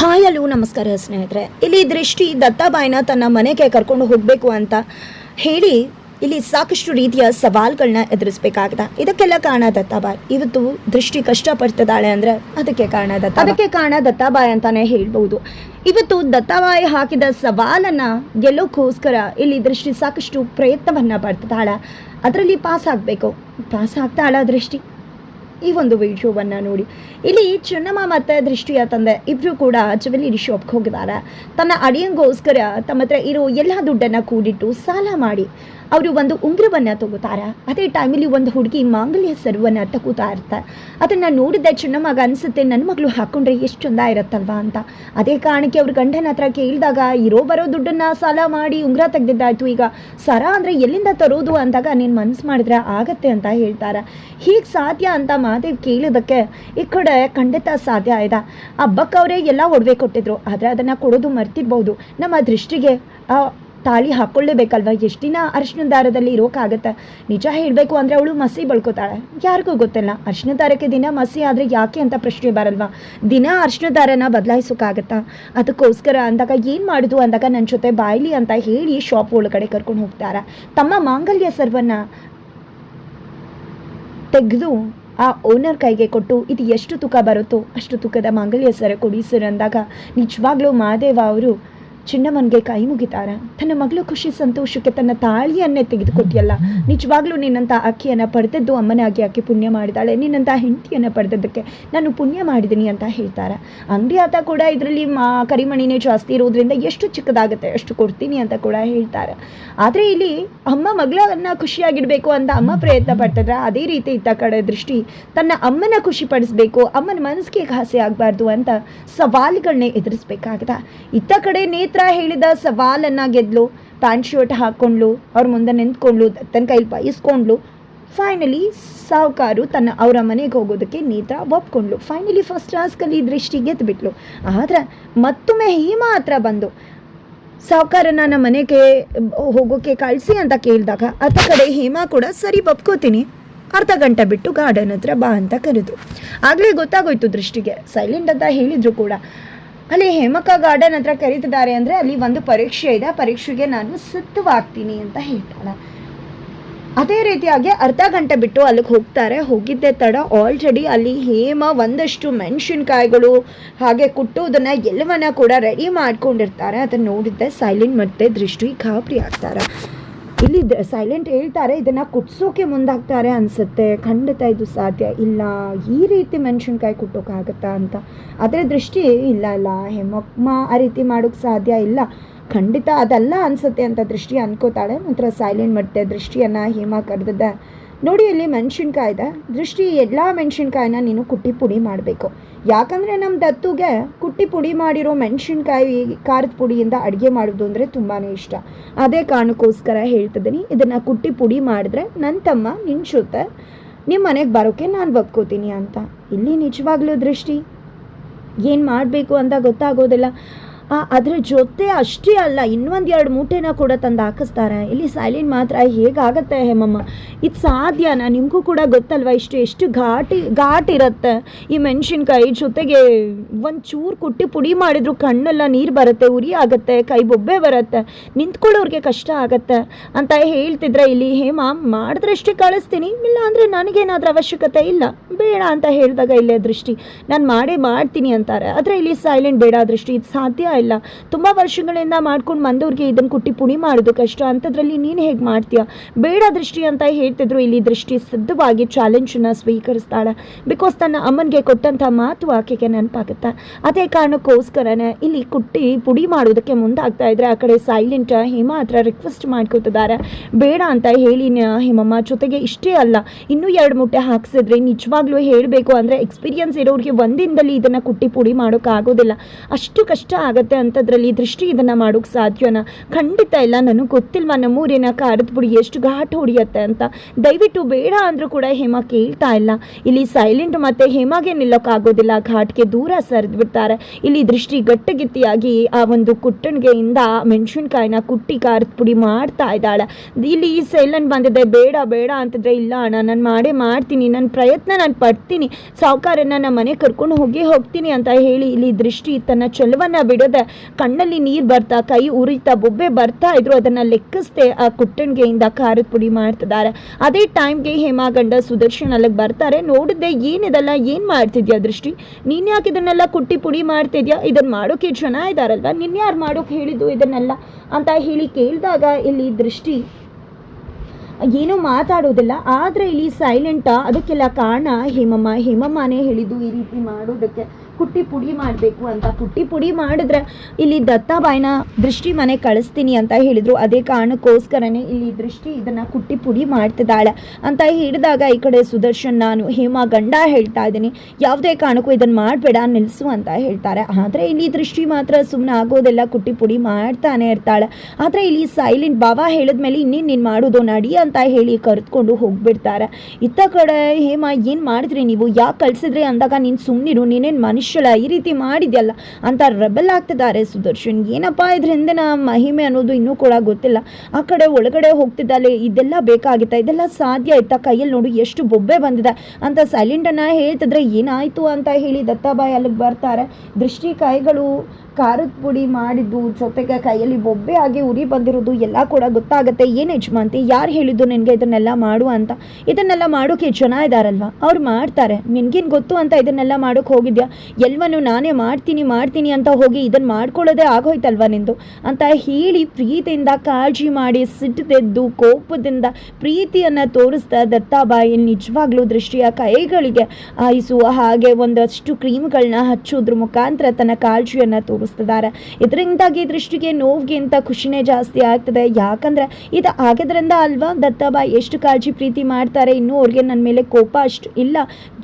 Hi hello ನಮಸ್ಕಾರ ಸ್ನೇಹಿತರೆ. ಇಲ್ಲಿ ದೃಷ್ಟಿ ದತ್ತಾಬಾಯಿನ ತನ್ನ ಮನೆಗೆ ಕರ್ಕೊಂಡು ಹೋಗಬೇಕು ಅಂತ ಹೇಳಿ ಇಲ್ಲಿ ಸಾಕಷ್ಟು ರೀತಿಯ ಸವಾಲುಗಳನ್ನ ಎದುರಿಸಬೇಕಾಗಿದೆ ಇದಕ್ಕೆಲ್ಲ ಕಾರಣ ದತ್ತಾಬಾಯಿ. ಇವತ್ತು ದೃಷ್ಟಿ ಕಷ್ಟಪಡ್ತಿದ್ದಾಳೆ ಅಂದರೆ ಅದಕ್ಕೆ ಕಾರಣ ದತ್ತ ಅದಕ್ಕೆ ಕಾರಣ ದತ್ತಾಬಾಯಿ ಅಂತಾನೆ ಹೇಳ್ಬೋದು ಇವತ್ತು ದತ್ತಾಬಾಯಿ ಹಾಕಿದ ಸವಾಲನ್ನು ಗೆಲ್ಲೋಕ್ಕೋಸ್ಕರ ಇಲ್ಲಿ ದೃಷ್ಟಿ ಸಾಕಷ್ಟು ಪ್ರಯತ್ನವನ್ನು ಪಡ್ತಿದ್ದಾಳೆ. ಅದರಲ್ಲಿ ಪಾಸ್ ಆಗಬೇಕು ಪಾಸ್ ಆಗ್ತಾಳ ದೃಷ್ಟಿ. ಈ ಒಂದು ವಿಡಿಯೋವನ್ನು ನೋಡಿ. ಇಲ್ಲಿ ಚೆನ್ನಮ್ಮ ಮತ್ತು ದೃಷ್ಟಿಯ ತಂದೆ ಇಬ್ಬರು ಕೂಡ ಜುವೆಲರಿ ಶಾಪ್ಗೆ ಹೋಗಿದ್ದಾರೆ ತನ್ನ ಅಡಿಯಂಗೋಸ್ಕರ ತಮ್ಮ ಹತ್ರ ಇರೋ ಎಲ್ಲ ದುಡ್ಡನ್ನು ಕೂಡಿಟ್ಟು ಸಾಲ ಮಾಡಿ. ಅವರು ಒಂದು ಉಂಗುರವನ್ನು ತಗೋತಾರೆ. ಅದೇ ಟೈಮಲ್ಲಿ ಒಂದು ಹುಡುಗಿ ಮಾಂಗಲ್ಯ ಸರ್ವನ್ನು ತಗೋತಾ ಇರ್ತಾರೆ ಅದನ್ನು ನೋಡಿದ ಚೆನ್ನಮ್ಮಗ ಅನಿಸುತ್ತೆ ನನ್ನ ಮಗಳು ಹಾಕ್ಕೊಂಡ್ರೆ ಎಷ್ಟು ಚಂದ ಇರುತ್ತಲ್ವಾ ಅಂತ. ಅದೇ ಕಾರಣಕ್ಕೆ ಅವ್ರ ಗಂಡನ ಹತ್ರ ಕೇಳಿದಾಗ, ಇರೋ ಬರೋ ದುಡ್ಡನ್ನು ಸಾಲ ಮಾಡಿ ಉಂಗುರ ತೆಗೆದಿದ್ದಾಯ್ತು, ಈಗ ಸರ ಅಂದರೆ ಎಲ್ಲಿಂದ ತರೋದು? ಅಂದಾಗ, ನೀನು ಮನಸ್ಸು ಮಾಡಿದ್ರೆ ಆಗತ್ತೆ ಅಂತ ಹೇಳ್ತಾರೆ. ಹೀಗೆ ಸಾಧ್ಯ? ಅಂತ ಮಾದೇವ್ ಕೇಳಿದಕ್ಕೆ, ಈ ಕಡೆ ಖಂಡಿತ ಸಾಧ್ಯ ಇದೆ. ಹಬ್ಬಕ್ಕವರೇ ಎಲ್ಲ ಒಡವೆ ಕೊಟ್ಟಿದ್ರು. ಆದರೆ ಅದನ್ನು ಕೊಡೋದು ಮರ್ತಿರ್ಬೋದು. ನಮ್ಮ ದೃಷ್ಟಿಗೆ ತಾಳಿ ಹಾಕ್ಕೊಳ್ಳೇಬೇಕಲ್ವ ಎಷ್ಟು ದಿನ ಅರಿಶಿನ ದಾರದಲ್ಲಿ ಇರೋಕ್ಕಾಗತ್ತೆ ನಿಜ ಹೇಳಬೇಕು ಅಂದರೆ ಅವಳು ಮಸಿ ಬಳ್ಕೋತಾಳೆ. ಯಾರಿಗೂ ಗೊತ್ತಿಲ್ಲ. ಅರಿಶಿನ ದಾರಕ್ಕೆ ದಿನ ಮಸಿ ಆದರೆ ಯಾಕೆ ಅಂತ ಪ್ರಶ್ನೆ ಬರಲ್ವಾ? ದಿನ ಅರಿಶಿನ ದಾರನ ಬದಲಾಯಿಸೋಕ್ಕಾಗತ್ತಾ ಅದಕ್ಕೋಸ್ಕರ ಅಂದಾಗ ಏನು ಮಾಡೋದು ಅಂದಾಗ ನನ್ನ ಜೊತೆ ಬಾಯಿಲಿ ಅಂತ ಹೇಳಿ ಶಾಪ್ ಒಳಗಡೆ ಕರ್ಕೊಂಡು ಹೋಗ್ತಾರೆ? ತಮ್ಮ ಮಾಂಗಲ್ಯ ಸರ್ವನ್ನು ತೆಗೆದು ಆ ಓನರ್ ಕೈಗೆ ಕೊಟ್ಟು ಇದು ಎಷ್ಟು ತೂಕ ಬರುತ್ತೋ ಅಷ್ಟು ತೂಕದ ಮಾಂಗಲ್ಯ ಸರ ಕೊಡಿ ಸರ್ ಅಂದಾಗ ನಿಜವಾಗ್ಲೂ ಮಹಾದೇವ ಅವರು ಚಿನ್ನಮ್ಮನಿಗೆ ಕೈ ಮುಗಿತಾರೆ. ತನ್ನ ಮಗಳು ಖುಷಿ ಸಂತೋಷಕ್ಕೆ ತನ್ನ ತಾಳಿಯನ್ನೇ ತೆಗೆದುಕೊಟ್ಟಿಯಲ್ಲ. ನಿಜವಾಗ್ಲೂ ನಿನ್ನಂಥ ಅಕ್ಕಿಯನ್ನು ಪಡೆದದ್ದು ಅಮ್ಮನಾಗಿ ಆಕೆ ಪುಣ್ಯ ಮಾಡಿದಾಳೆ. ನಿನ್ನಂಥ ಹೆಂಡತಿಯನ್ನು ಪಡೆದದ್ದಕ್ಕೆ ನಾನು ಪುಣ್ಯ ಮಾಡಿದ್ದೀನಿ ಅಂತ ಹೇಳ್ತಾರೆ. ಅಂಗಡಿ ಆತ ಕೂಡ ಇದರಲ್ಲಿ ಮಾ ಕರಿಮಣಿನೇ ಜಾಸ್ತಿ ಇರೋದ್ರಿಂದ ಎಷ್ಟು ಚಿಕ್ಕದಾಗುತ್ತೆ ಅಷ್ಟು ಕೊಡ್ತೀನಿ ಅಂತ ಕೂಡ ಹೇಳ್ತಾರೆ. ಆದರೆ ಇಲ್ಲಿ ಅಮ್ಮ ಮಗಳನ್ನ ಖುಷಿಯಾಗಿಡಬೇಕು ಅಂತ ಅಮ್ಮ ಪ್ರಯತ್ನ ಪಡ್ತಿದ್ರೆ ಅದೇ ರೀತಿ ಇತ್ತ ಕಡೆ ದೃಷ್ಟಿ ತನ್ನ ಅಮ್ಮನ ಖುಷಿ ಪಡಿಸ್ಬೇಕು, ಅಮ್ಮನ ಮನಸ್ಸಿಗೆ ಘಾಸೆ ಆಗಬಾರ್ದು ಅಂತ ಸವಾಲುಗಳನ್ನೇ ಎದುರಿಸ್ಬೇಕಾಗದ. ಇತ್ತ ಕಡೆ ಹೇಳಿದ ಸವಾಲನ್ನು ಗೆದ್ಲು. ಪ್ಯಾಂಟ್ ಶರ್ಟ್ ಹಾಕ್ಕೊಂಡ್ಲು ಅವ್ರ ಮುಂದೆ ನಿಂತ್ಕೊಂಡ್ಲು ತನ್ನ ಕೈಲಿ ಬಯಸ್ಕೊಂಡ್ಲು ಫೈನಲಿ ಸಾಹುಕಾರು ತನ್ನ ಅವರ ಮನೆಗೆ ಹೋಗೋದಕ್ಕೆ ನೇತ್ರ ಒಪ್ಕೊಂಡ್ಲು. ಫೈನಲಿ ಫಸ್ಟ್ ಕ್ಲಾಸ್ಕಲ್ಲಿ ದೃಷ್ಟಿ ಗೆದ್ದುಬಿಟ್ಲು ಆದ್ರೆ ಮತ್ತೊಮ್ಮೆ ಹೇಮಾ ಹತ್ರ ಬಂದು ಸಾಹುಕಾರನ ನಮ್ಮ ಮನೆಗೆ ಹೋಗೋಕೆ ಕಳಿಸಿ ಅಂತ ಕೇಳಿದಾಗ ಅತ್ತ ಕಡೆ ಹೇಮಾ ಕೂಡ ಸರಿ ಒಪ್ಕೋತೀನಿ, ಅರ್ಧ ಗಂಟೆ ಬಿಟ್ಟು ಗಾರ್ಡನ್ ಹತ್ರ ಬಾ ಅಂತ ಕರೆದು. ಆಗಲೇ ಗೊತ್ತಾಗೋಯ್ತು ದೃಷ್ಟಿಗೆ. ಸೈಲೆಂಟ್ ಅಂತ ಹೇಳಿದ್ರು ಕೂಡ. ಅಲ್ಲಿ ಹೇಮಕ ಗಾರ್ಡನ್ ಹತ್ರ ಕರೀತಿದ್ದಾರೆ ಅಂದರೆ ಅಲ್ಲಿ ಒಂದು ಪರೀಕ್ಷೆ ಇದೆ. ಆ ಪರೀಕ್ಷೆಗೆ ನಾನು ಸಿದ್ಧವಾಗ್ತೀನಿ ಅಂತ ಹೇಳ್ತಾಳೆ. ಅದೇ ರೀತಿಯಾಗಿ ಅರ್ಧ ಗಂಟೆ ಬಿಟ್ಟು ಅಲ್ಲಿಗೆ ಹೋಗ್ತಾರೆ. ಹೋಗಿದ್ದೆ ತಡ ಆಲ್ರೆಡಿ ಅಲ್ಲಿ ಹೇಮ ಒಂದಷ್ಟು ಮೆಣಸಿನ್ಕಾಯಿಗಳು ಹಾಗೆ ಕುಟ್ಟುವುದನ್ನು ಎಲ್ಲವನ್ನ ಕೂಡ ರೆಡಿ ಮಾಡ್ಕೊಂಡಿರ್ತಾರೆ. ಅದನ್ನು ನೋಡಿದ್ದೆ. ಸೈಲೆಂಟ್ ಮತ್ತೆ ದೃಷ್ಟಿ ಗಾಬರಿ ಆಗ್ತಾರೆ. ಇಲ್ಲಿ ಸೈಲೆಂಟ್ ಹೇಳ್ತಾರೆ, ಇದನ್ನ ಕುಟ್ಸೋಕೆ ಮುಂದಾಗ್ತಾರೆ ಅನ್ಸುತ್ತೆ. ಖಂಡಿತ ಇದು ಸಾಧ್ಯ ಇಲ್ಲ. ಈ ರೀತಿ ಮೆಣಸಿನ್ಕಾಯಿ ಕುಟ್ಟೋಕ್ಕಾಗತ್ತಾ ಅಂತ. ಅದರ ದೃಷ್ಟಿ ಇಲ್ಲ ಇಲ್ಲ. ಹೆಮ್ಮಮ್ಮ ಆ ರೀತಿ ಮಾಡೋಕ್ಕೆ ಸಾಧ್ಯ ಇಲ್ಲ. ಖಂಡಿತ ಅದಲ್ಲ ಅನ್ಸುತ್ತೆ ಅಂತ ದೃಷ್ಟಿ ಅನ್ಕೋತಾಳೆ. ನಂತರ ಸೈಲೆಂಟ್ ಮತ್ತೆ ದೃಷ್ಟಿಯನ್ನು ಹೇಮಾ ಕರೆದಿದ್ದೆ ನೋಡಿ ಇಲ್ಲಿ ಮೆಣಸಿನ್ಕಾಯಿ ಇದೆ. ದೃಷ್ಟಿ ಎಲ್ಲ ಮೆಣಸಿನ್ಕಾಯಿನ ನೀನು ಕುಟ್ಟಿ ಪುಡಿ ಮಾಡಬೇಕು. ಯಾಕಂದರೆ ನಮ್ಮ ದತ್ತುಗೆ ಕುಟ್ಟಿ ಪುಡಿ ಮಾಡಿರೋ ಮೆಣಸಿನ್ಕಾಯಿ ಖಾರದ ಪುಡಿಯಿಂದ ಅಡುಗೆ ಮಾಡೋದು ಅಂದರೆ ತುಂಬಾ ಇಷ್ಟ. ಅದೇ ಕಾರಣಕ್ಕೋಸ್ಕರ ಹೇಳ್ತಿದ್ದೀನಿ ಇದನ್ನು ಕುಟ್ಟಿ ಪುಡಿ ಮಾಡಿದ್ರೆ ನನ್ನ ತಮ್ಮ ನಿನ್ನ ಜೊತೆ ನಿಮ್ಮ ಮನೆಗೆ ಬರೋಕ್ಕೆ ನಾನು ಒಪ್ಕೋತೀನಿ ಅಂತ. ಇಲ್ಲಿ ನಿಜವಾಗ್ಲೂ ದೃಷ್ಟಿ? ಏನು ಮಾಡಬೇಕು ಅಂತ ಗೊತ್ತಾಗೋದಿಲ್ಲ. ಅದ್ರ ಜೊತೆ ಅಷ್ಟೇ ಅಲ್ಲ, ಇನ್ನೊಂದು ಎರಡು ಮೂಟೆನ ಕೂಡ ತಂದು ಹಾಕಿಸ್ತಾರೆ. ಇಲ್ಲಿ ಸೈಲೆಂಟ್ ಮಾತ್ರ, ಹೇಗಾಗತ್ತೆ ಹೇಮಮ್ಮ? ಇದು ಸಾಧ್ಯನಾ? ನಿಮಗೂ ಕೂಡ ಗೊತ್ತಲ್ವಾ ಇಷ್ಟು, ಎಷ್ಟು ಘಾಟಿ, ಘಾಟ್ ಇರುತ್ತೆ? ಈ ಮೆಣಸಿನ್ಕಾಯಿ ಜೊತೆಗೆ ಒಂದು ಚೂರು ಕುಟ್ಟಿ ಪುಡಿ ಮಾಡಿದ್ರು ಕಣ್ಣೆಲ್ಲ ನೀರು ಬರುತ್ತೆ, ಉರಿ ಆಗುತ್ತೆ, ಕೈ ಬೊಬ್ಬೆ ಬರುತ್ತೆ, ನಿಂತ್ಕೊಳ್ಳೋರಿಗೆ ಕಷ್ಟ ಆಗತ್ತೆ ಅಂತ ಹೇಳ್ತಿದ್ರೆ ಇಲ್ಲಿ, ಹೇಮ ಮಾಡಿದ್ರಷ್ಟೇ ಕಳಿಸ್ತೀನಿ ಇಲ್ಲ ಅಂದರೆ ನನಗೇನಾದ್ರೂ ಅವಶ್ಯಕತೆ ಇಲ್ಲ, ಬೇಡ ಅಂತ ಹೇಳಿದಾಗ ಇಲ್ಲೇ ದೃಷ್ಟಿ. ನಾನು ಮಾಡೇ ಮಾಡ್ತೀನಿ ಅಂತಾರೆ. ಆದರೆ ಇಲ್ಲಿ ಸೈಲೆಂಟ್ ಬೇಡ ದೃಷ್ಟಿ, ಇದು ಸಾಧ್ಯ ಇಲ್ಲ. ತುಂಬ ವರ್ಷಗಳಿಂದ ಮಾಡ್ಕೊಂಡು ಬಂದವ್ರಿಗೆ ಇದನ್ನು ಕುಟ್ಟಿ ಪುಡಿ ಮಾಡೋದು ಕಷ್ಟ. ಅಂಥದ್ರಲ್ಲಿ ನೀನು ಹೇಗೆ ಮಾಡ್ತೀಯ? ಬೇಡ ದೃಷ್ಟಿ ಅಂತ ಹೇಳ್ತಿದ್ರು. ಇಲ್ಲಿ ದೃಷ್ಟಿ ಸಿದ್ಧವಾಗಿ ಚಾಲೆಂಜನ್ನು ಸ್ವೀಕರಿಸ್ತಾಳೆ. ಬಿಕಾಸ್ ತನ್ನ ಅಮ್ಮನಿಗೆ ಕೊಟ್ಟಂಥ ಮಾತು ಆಕೆಗೆ ನೆನಪಾಗುತ್ತೆ. ಅದೇ ಕಾರಣಕ್ಕೋಸ್ಕರನೇ ಇಲ್ಲಿ ಕುಟ್ಟಿ ಪುಡಿ ಮಾಡೋದಕ್ಕೆ ಮುಂದಾಗ್ತಾ ಇದ್ರೆ ಆ ಕಡೆ ಸೈಲೆಂಟ್ ಹಿಮಾ ಹತ್ರ ರಿಕ್ವೆಸ್ಟ್ ಮಾಡ್ಕೊತಿದ್ದಾರೆ. ಬೇಡ ಅಂತ ಹೇಳಿ ಹಿಮಮ್ಮ, ಜೊತೆಗೆ ಇಷ್ಟೇ ಅಲ್ಲ, ಇನ್ನೂ ಎರಡು ಮುಟ್ಟೆ ಹಾಕ್ಸಿದ್ರೆ ನಿಜವಾಗ್ಲೂ ಹೇಳಬೇಕು. ಅಂದರೆ ಎಕ್ಸ್ಪೀರಿಯನ್ಸ್ ಇರೋರಿಗೆ ಒಂದಿನದಲ್ಲಿ ಇದನ್ನು ಕುಟ್ಟಿ ಪುಡಿ ಮಾಡೋಕ್ಕಾಗೋದಿಲ್ಲ. ಅಷ್ಟು ಕಷ್ಟ ಆಗುತ್ತೆ. ಆಗುತ್ತೆ ಅಂಥದ್ರಲ್ಲಿ ದೃಷ್ಟಿ ಇದನ್ನು ಮಾಡೋಕ್ಕೆ ಸಾಧ್ಯನಾ ಖಂಡಿತ ಇಲ್ಲ, ನನಗೆ ಗೊತ್ತಿಲ್ವಾ? ನಮ್ಮೂರಿನ ಖಾರದ ಪುಡಿ ಎಷ್ಟು ಘಾಟ್ ಹೊಡಿಯತ್ತೆ ಅಂತ? ದಯವಿಟ್ಟು ಬೇಡ ಅಂದರೂ ಕೂಡ ಹೇಮ ಕೇಳ್ತಾ ಇಲ್ಲ. ಇಲ್ಲಿ ಸೈಲೆಂಟ್ ಮತ್ತು ಹೇಮಾಗೆ ನಿಲ್ಲೋಕ್ಕಾಗೋದಿಲ್ಲ ಘಾಟ್ಗೆ ದೂರ ಸರಿದು ಬಿಡ್ತಾರೆ. ಇಲ್ಲಿ ದೃಷ್ಟಿ ಗಟ್ಟಿಗಿತ್ತಿಯಾಗಿ ಆ ಒಂದು ಕುಟ್ಟಣಿಗೆಯಿಂದ ಮೆಣಸಿನ್ಕಾಯಿನ ಕುಟ್ಟಿ ಖಾರದ ಪುಡಿ ಮಾಡ್ತಾ ಇದ್ದಾಳೆ. ಇಲ್ಲಿ ಈ ಸೈಲೆಂಟ್ ಬಂದಿದೆ. ಬೇಡ ಬೇಡ ಅಂತಂದ್ರೆ ಇಲ್ಲ ಅಣ್ಣ, ನಾನು ಮಾಡೇ ಮಾಡ್ತೀನಿ. ನನ್ನ ಪ್ರಯತ್ನ, ನಾನು ಪಡ್ತೀನಿ. ಸಾವುಕಾರನ್ನ ನಮ್ಮ ಮನೆ ಕರ್ಕೊಂಡು ಹೋಗಿ ಹೋಗ್ತೀನಿ ಅಂತ ಹೇಳಿ ಇಲ್ಲಿ ದೃಷ್ಟಿ ತನ್ನ ಚಲವನ್ನ ಬಿಡದೆ ಕಣ್ಣಲ್ಲಿ ನೀರು ಬರ್ತಾ, ಕೈ ಉರಿತಾ, ಬೊಬ್ಬೆ ಬರ್ತಾ ಇದ್ರು, ಅದನ್ನ ಲೆಕ್ಕಿಸ್ದೆ ಆ ಕುಟ್ಟಣಿಗೆಯಿಂದ ಖಾರದ ಪುಡಿ ಮಾಡ್ತಿದ್ದಾರೆ. ಅದೇ ಟೈಮ್ಗೆ ಹೇಮಾಗಂಡ ಸುದರ್ಶನ್ ಅಲ್ಲಿಗೆ ಬರ್ತಾರೆ. ನೋಡಿದ್ದೆ ಏನಿದೆಲ್ಲ ಏನು ಮಾಡ್ತಿದ್ಯಾ ದೃಷ್ಟಿ? ನೀನು ಯಾಕೆ ಇದನ್ನೆಲ್ಲ ಕುಟ್ಟಿ ಪುಡಿ ಮಾಡ್ತಿದ್ಯಾ? ಇದನ್ ಮಾಡೋಕೆ ಜನ ಇದ್ದಾರಲ್ವಾ ನಿನ್ನ ಯಾರು ಮಾಡೋಕೆ ಹೇಳಿದ್ದು ಇದನ್ನೆಲ್ಲ? ಅಂತ ಹೇಳಿ ಕೇಳಿದಾಗ ಇಲ್ಲಿ ದೃಷ್ಟಿ ಏನೂ ಮಾತಾಡೋದಿಲ್ಲ. ಆದ್ರೆ ಇಲ್ಲಿ ಸೈಲೆಂಟ್ ಅದಕ್ಕೆಲ್ಲ ಕಾರಣ ಹೇಮಮ್ಮ. ಹೇಮಮ್ಮನೇ ಹೇಳಿದ್ದು ಈ ರೀತಿ ಮಾಡೋದಕ್ಕೆ. ಕುಟ್ಟಿ ಪುಡಿ ಮಾಡಬೇಕು ಅಂತ. ಕುಟ್ಟಿ ಪುಡಿ ಮಾಡಿದ್ರೆ ಇಲ್ಲಿ ದತ್ತಾಬಾಯಿನ ದೃಷ್ಟಿ ಮನೆ ಕಳಿಸ್ತೀನಿ ಅಂತ ಹೇಳಿದರು. ಅದೇ ಕಾರಣಕ್ಕೋಸ್ಕರನೇ ಇಲ್ಲಿ ದೃಷ್ಟಿ ಇದನ್ನು ಕುಟ್ಟಿ ಪುಡಿ ಮಾಡ್ತಿದ್ದಾಳೆ ಅಂತ ಹೇಳಿದಾಗ ಈ ಕಡೆ ಸುದರ್ಶನ್ ನಾನು ಹೇಮಾ ಗಂಡ ಹೇಳ್ತಾ ಇದ್ದೀನಿ. ಯಾವುದೇ ಕಾರಣಕ್ಕೂ ಇದನ್ನು ಮಾಡಬೇಡ ನಿಲ್ಲಿಸು ಅಂತ ಹೇಳ್ತಾರೆ. ಆದರೆ ಇಲ್ಲಿ ದೃಷ್ಟಿ ಮಾತ್ರ ಸುಮ್ಮನೆ ಆಗೋದೆಲ್ಲ ಕುಟ್ಟಿ ಪುಡಿ ಮಾಡ್ತಾನೆ ಇರ್ತಾಳೆ. ಆದರೆ ಇಲ್ಲಿ ಸೈಲೆಂಟ್ ಬಾಬಾ ಹೇಳಿದ್ಮೇಲೆ ಇನ್ನೇನು ನೀನು ಮಾಡೋದು, ನಡಿ ಅಂತ ಹೇಳಿ ಕರೆದುಕೊಂಡು ಹೋಗ್ಬಿಡ್ತಾರೆ. ಇತ್ತ ಕಡೆ ಹೇಮಾ, ಏನು ಮಾಡಿದ್ರಿ ನೀವು? ಯಾಕೆ ಕಳಿಸಿದ್ರಿ? ಅಂದಾಗ ನೀನು ಸುಮ್ಮನಿರು ನೀನೇನು ಮನುಷ್ಯಳ ಈ ರೀತಿ ಮಾಡಿದ್ಯಲ್ಲ ಅಂತ ರೆಬಲ್ ಆಗ್ತಿದ್ದಾರೆ ಸುದರ್ಶನ್. ಏನಪ್ಪ ಇದ್ರ ಹಿಂದಿನ ಮಹಿಮೆ ಅನ್ನೋದು ಇನ್ನೂ ಕೂಡ ಗೊತ್ತಿಲ್ಲ. ಆ ಕಡೆ ಒಳಗಡೆ ಹೋಗ್ತಿದ್ದಾಳೆ, ಇದೆಲ್ಲ ಬೇಕಾಗಿತ್ತ? ಇದೆಲ್ಲ ಸಾಧ್ಯ ಇತ್ತ ಕೈಯಲ್ಲಿ ನೋಡು, ಎಷ್ಟು ಬೊಬ್ಬೆ ಬಂದಿದೆ ಅಂತ ಸೈಲೆಂಟನ್ನು ಹೇಳ್ತಿದ್ರೆ ಏನಾಯಿತು ಅಂತ ಹೇಳಿ ದತ್ತಾಬಾಯಿ ಅಲ್ಲಿಗೆ ಬರ್ತಾರೆ. ದೃಷ್ಟಿ ಕೈಗಳು ಖಾರದ ಪುಡಿ ಮಾಡಿದ್ದು, ಜೊತೆಗೆ ಕೈಯಲ್ಲಿ ಬೊಬ್ಬೆ ಆಗಿ ಉರಿ ಬಂದಿರೋದು ಎಲ್ಲ ಕೂಡ ಗೊತ್ತಾಗುತ್ತೆ. ಏನು ಯಜಮಾಂತಿ ಯಾರು ಹೇಳಿದ್ದು ನಿನಗೆ ಇದನ್ನೆಲ್ಲ ಮಾಡು ಅಂತ? ಇದನ್ನೆಲ್ಲ ಮಾಡೋಕೆ ಜನ ಇದ್ದಾರಲ್ವ ಅವ್ರು ಮಾಡ್ತಾರೆ. ನಿನ್ಗೇನು ಗೊತ್ತು ಅಂತ ಇದನ್ನೆಲ್ಲ ಮಾಡೋಕೆ ಹೋಗಿದ್ಯಾ? ಎಲ್ಲವನ್ನು ನಾನೇ ಮಾಡ್ತೀನಿ ಮಾಡ್ತೀನಿ ಅಂತ ಹೋಗಿ ಇದನ್ನು ಮಾಡ್ಕೊಳ್ಳೋದೇ ಆಗೋಯ್ತಲ್ವ ನಿಂದು? ಅಂತ ಹೇಳಿ ಪ್ರೀತಿಯಿಂದ ಕಾಳಜಿ ಮಾಡಿ ಸಿಟ್ಟದೆದ್ದು, ಕೋಪದಿಂದ ಪ್ರೀತಿಯನ್ನು ತೋರಿಸ್ತಾ ದತ್ತಾಬಾಯಿ ನಿಜವಾಗ್ಲೂ ದೃಷ್ಟಿಯ ಕೈಗಳಿಗೆ ಆಯಿಸುವ ಹಾಗೆ ಒಂದಷ್ಟು ಕ್ರೀಮ್ಗಳನ್ನ ಹಚ್ಚೋದ್ರ ಮುಖಾಂತರ ತನ್ನ ಕಾಳಜಿಯನ್ನು ತೋರಿಸ್ತಿದ್ದಾರೆ ಇದರಿಂದಾಗಿ ದೃಷ್ಟಿಗೆ ನೋವಿಗಿಂತ ಖುಷಿನೇ ಜಾಸ್ತಿ ಆಗ್ತದೆ. ಯಾಕಂದರೆ ಇದು ಆಗಿದ್ರಿಂದ ಅಲ್ವಾ ದತ್ತಾಬಾಯಿ ಎಷ್ಟು ಕಾಳಜಿ ಪ್ರೀತಿ ಮಾಡ್ತಾರೆ, ಇನ್ನೂ ಅವ್ರಿಗೆ ನನ್ನ ಮೇಲೆ ಕೋಪ ಅಷ್ಟು ಇಲ್ಲ.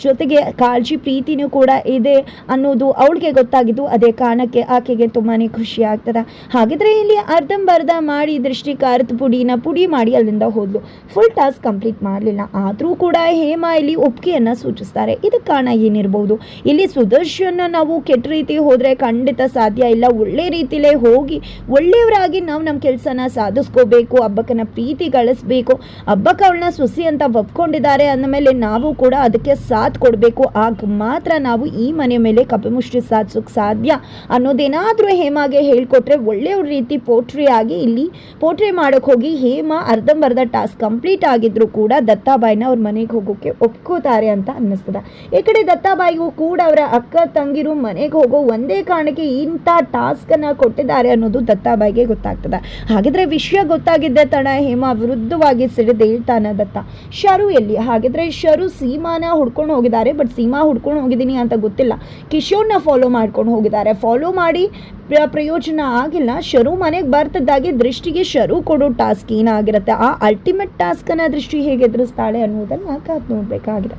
ಜೊತೆಗೆ ಕಾಳಜಿ ಪ್ರೀತಿನೂ ಕೂಡ ಇದೆ. ಅನ್ನೋದು ಅವಳಿಗೆ ಗೊತ್ತಾಗಿದ್ದು ಅದೇ ಕಾರಣಕ್ಕೆ ಆಕೆಗೆ ತುಂಬಾ ಖುಷಿ ಆಗ್ತದೆ. ಹಾಗಿದ್ರೆ ಇಲ್ಲಿ ಅರ್ಧಂಬರ್ಧ ಮಾಡಿ ದೃಷ್ಟಿ ಖಾರದ ಪುಡಿನ ಪುಡಿ ಮಾಡಿ ಅಲ್ಲಿಂದ ಹೋದ್ಲು. ಫುಲ್ ಟಾಸ್ಕ್ ಕಂಪ್ಲೀಟ್ ಮಾಡಲಿಲ್ಲ. ಆದರೂ ಕೂಡ ಹೇಮ ಇಲ್ಲಿ ಒಪ್ಪಿಗೆಯನ್ನು ಸೂಚಿಸ್ತಾರೆ. ಇದಕ್ಕೆ ಕಾರಣ ಏನಿರ್ಬೋದು? ಇಲ್ಲಿ ಸುದರ್ಶನ ನಾವು ಕೆಟ್ಟ ರೀತಿ ಹೋದರೆ ಖಂಡಿತ ಸಾಧ್ಯ ಇಲ್ಲ. ಒಳ್ಳೆ ರೀತಿಲೇ ಹೋಗಿ ಒಳ್ಳೆಯವರಾಗಿ ನಾವು ನಮ್ಮ ಕೆಲಸನ ಸಾಧಿಸ್ಕೋಬೇಕು, ಹಬ್ಬಕ್ಕನ ಪ್ರೀತಿ ಗಳಿಸ್ಬೇಕು, ಹಬ್ಬಕ್ಕೆ ಅವಳನ್ನ ಸುಸಿ ಅಂತ ಒಪ್ಕೊಂಡಿದ್ದಾರೆ ಅಂದಮೇಲೆ ನಾವು ಕೂಡ ಅದಕ್ಕೆ ಸಾಥ್ ಕೊಡಬೇಕು. ಆಗ ಮಾತ್ರ ನಾವು ಈ ಮನೆ ಮೇಲೆ ಕಪಿಮುಷ್ಟಿ ಸಾಧಿಸೋಕೆ ಸಾಧ್ಯ ಅನ್ನೋದೇನಾದರೂ ಹೇಮಾಗೆ ಹೇಳ್ಕೊಟ್ರೆ ಒಳ್ಳೆಯ ರೀತಿ ಪೋಟ್ರಿ ಆಗಿ ಇಲ್ಲಿ ಪೋಟ್ರಿ ಮಾಡೋಕೆ ಹೋಗಿ ಹೇಮ ಅರ್ಧಂಬರ್ಧ ಟಾಸ್ಕ್ ಕಂಪ್ಲೀಟ್ ಆಗಿದ್ರು ಕೂಡ ದತ್ತಾಬಾಯಿನ ಅವ್ರ ಮನೆಗೆ ಹೋಗೋಕೆ ಒಪ್ಕೋತಾರೆ ಅಂತ ಅನ್ನಿಸ್ತದೆ. ಈ ಕಡೆ ದತ್ತಾಬಾಯಿಗೂ ಕೂಡ ಅವರ ಅಕ್ಕ ತಂಗಿರು ಮನೆಗೆ ಹೋಗೋ ಒಂದೇ ಕಾರಣಕ್ಕೆ ಇಂಥ ಟಾಸ್ಕನ್ನು ಕೊಟ್ಟಿದ್ದಾರೆ ಅನ್ನೋದು ದತ್ತಾಬಾಯಿಗೆ ಗೊತ್ತಾಗ್ತದೆ. ಹಾಗಿದ್ರೆ ವಿಷಯ ಗೊತ್ತಾಗಿದ್ದ ತಣ ಹೇಮ ವಿರುದ್ಧವಾಗಿ ಸಿಡಿದೇಳ್ತಾನೆ ದತ್ತ, ಶರು ಎಲ್ಲಿ? ಹಾಗಿದ್ರೆ ಶರು ಸೀಮಾನ ಹುಡ್ಕೊಂಡು ಹೋಗಿದ್ದಾರೆ, ಬಟ್ ಸೀಮಾ ಹುಡ್ಕೊಂಡು ಹೋಗಿದ್ದೀನಿ ಅಂತ ಗೊತ್ತಿಲ್ಲ. ಕಿಶೋರ್ನ ಫಾಲೋ ಮಾಡ್ಕೊಂಡು ಹೋಗಿದ್ದಾರೆ. ಫಾಲೋ ಮಾಡಿ ಪ್ರ- ಪ್ರಯೋಜನ ಆಗಿಲ್ಲ. ಶರು ಮನೆಗೆ ಬರ್ತದಾಗಿ ದೃಷ್ಟಿಗೆ ಶರು ಕೊಡೋ ಟಾಸ್ಕ್ ಏನಾಗಿರುತ್ತೆ? ಆ ಅಲ್ಟಿಮೇಟ್ ಟಾಸ್ಕನ್ನು ದೃಷ್ಟಿ ಹೇಗೆ ಎದುರಿಸ್ತಾಳೆ ಅನ್ನೋದನ್ನು ಕಾದು ನೋಡಬೇಕಾಗಿದೆ.